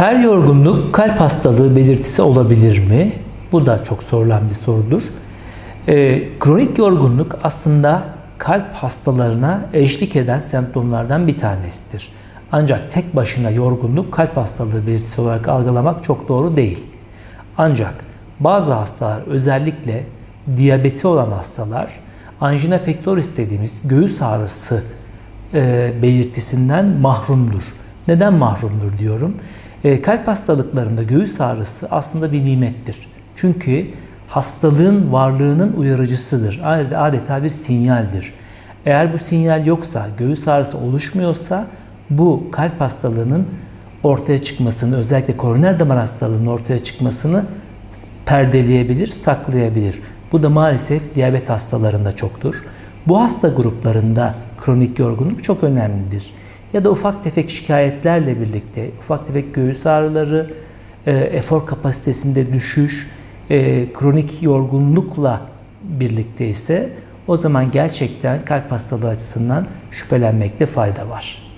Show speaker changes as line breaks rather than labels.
Her yorgunluk kalp hastalığı belirtisi olabilir mi? Bu da çok sorulan bir sorudur. Ee, kronik yorgunluk aslında kalp hastalarına eşlik eden semptomlardan bir tanesidir. Ancak tek başına yorgunluk kalp hastalığı belirtisi olarak algılamak çok doğru değil. Ancak bazı hastalar özellikle diyabeti olan hastalar angina pectoris dediğimiz göğüs ağrısı e, belirtisinden mahrumdur. Neden mahrumdur diyorum? E, kalp hastalıklarında göğüs ağrısı aslında bir nimettir. Çünkü hastalığın varlığının uyarıcısıdır. Adeta bir sinyaldir. Eğer bu sinyal yoksa, göğüs ağrısı oluşmuyorsa bu kalp hastalığının ortaya çıkmasını, özellikle koroner damar hastalığının ortaya çıkmasını perdeleyebilir, saklayabilir. Bu da maalesef diyabet hastalarında çoktur. Bu hasta gruplarında kronik yorgunluk çok önemlidir. Ya da ufak tefek şikayetlerle birlikte, ufak tefek göğüs ağrıları, e, efor kapasitesinde düşüş, e, kronik yorgunlukla birlikte ise o zaman gerçekten kalp hastalığı açısından şüphelenmekte fayda var.